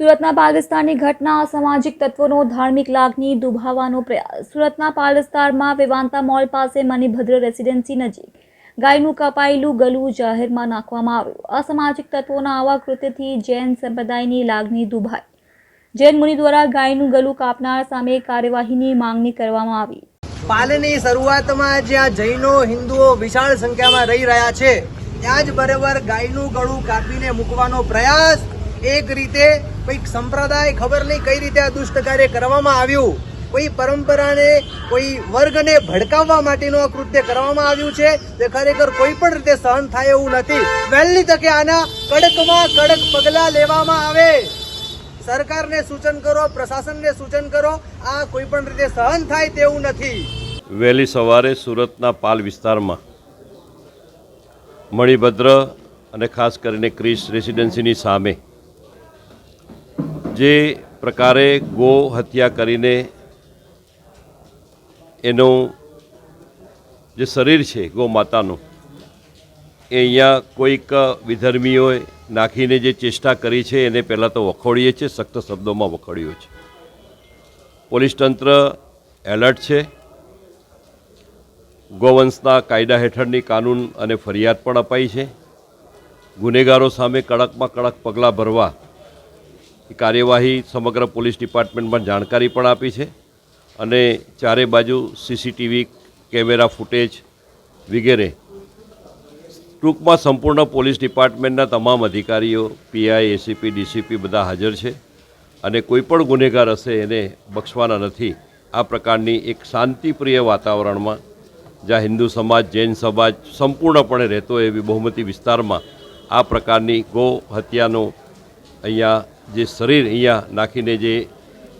સુરતના પાલ ઘટના અસામાજિક તત્વોનો ધાર્મિક લાગણી દુભાવવાનો પ્રયાસ. સુરતના પાલ વિસ્તારમાં મોલ પાસે મણિભદ્ર રેસિડેન્સી નજીક ગાયનું કપાયેલું ગલું જાહેરમાં નાખવામાં આવ્યું. અસામાજિક તત્વોના આવા કૃત્યથી જૈન સંપ્રદાયની લાગણી દુભાઈ. જૈન મુનિ દ્વારા ગાયનું ગલું કાપનાર સામે કાર્યવાહીની માંગણી કરવામાં આવી. પાલની શરૂઆતમાં જ્યાં જૈનો હિન્દુઓ વિશાળ સંખ્યામાં રહી રહ્યા છે. ત્યાં જ બરાબર ગાયનું ગળું કાપીને મૂકવાનો પ્રયાસ એક રીતે કોઈક સંપ્રદાય ખબર નહીં કઈ રીતે આ દુષ્ટ કાર્ય કરવામાં આવ્યું. કોઈ પરંપરાને, કોઈ વર્ગને ભડકાવવા માટેનું આ કૃત્ય કરવામાં આવ્યું છે. તે ખરેખર કોઈ પણ રીતે સહન થાય એવું નથી. વહેલી તકે આના કડકમાં કડક પગલાં લેવામાં આવે. સરકારને સૂચન કરો, પ્રશાસનને સૂચન કરો, આ કોઈ પણ રીતે સહન થાય તેવું નથી. વહેલી સવારે સુરતના પાલ વિસ્તારમાં મણિભદ્ર અને ખાસ કરીને ક્રિસ રેસિડેન્સીની સામે જે પ્રકારે ગો હત્યા કરીને એનું જે શરીર છે, ગો માતાનું, એ અહીંયા કોઈક વિધર્મીઓએ નાખીને જે ચેષ્ટા કરી છે, એને પહેલાં તો વખોડીએ છીએ, સખ્ત શબ્દોમાં વખોડીએ છે. પોલીસ તંત્ર એલર્ટ છે. ગોવંશના કાયદા હેઠળની કાનૂન અને ફરિયાદ પણ અપાઈ છે. ગુનેગારો સામે કડકમાં કડક પગલાં ભરવા કાર્યવાહી સમગ્ર પોલીસ ડિપાર્ટમેન્ટમાં જાણકારી પણ આપી છે અને ચારે બાજુ સીસીટીવી કેમેરા ફૂટેજ વગેરે. ટૂંકમાં સંપૂર્ણ પોલીસ ડિપાર્ટમેન્ટના તમામ અધિકારીઓ, પીઆઈ, એસીપી, ડીસીપી બધા હાજર છે અને કોઈ પણ ગુનેગાર હશે એને બક્ષવાના નથી. આ પ્રકારની એક શાંતિપ્રિય વાતાવરણમાં જ્યાં હિન્દુ સમાજ, જૈન સમાજ સંપૂર્ણપણે રહેતો એવી બહુમતી વિસ્તારમાં આ પ્રકારની ગો હત્યાનો અહીંયા જે શરીર અહીંયા નાખીને જે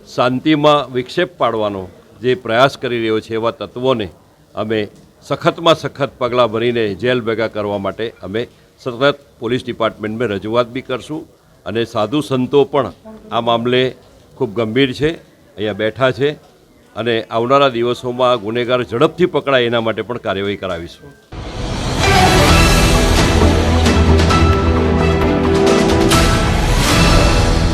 શાંતિમાં વિક્ષેપ પાડવાનો જે પ્રયાસ કરી રહ્યો છે એવા તત્વોને અમે સખતમાં સખત પગલાં ભરીને જેલ ભેગા કરવા માટે અમે સતત પોલીસ ડિપાર્ટમેન્ટમાં રજૂઆત બી કરશું અને સાધુ સંતો પણ આ મામલે ખૂબ ગંભીર છે, અહીંયા બેઠા છે અને આવનારા દિવસોમાં ગુનેગાર ઝડપથી પકડાય એના માટે પણ કાર્યવાહી કરાવીશું.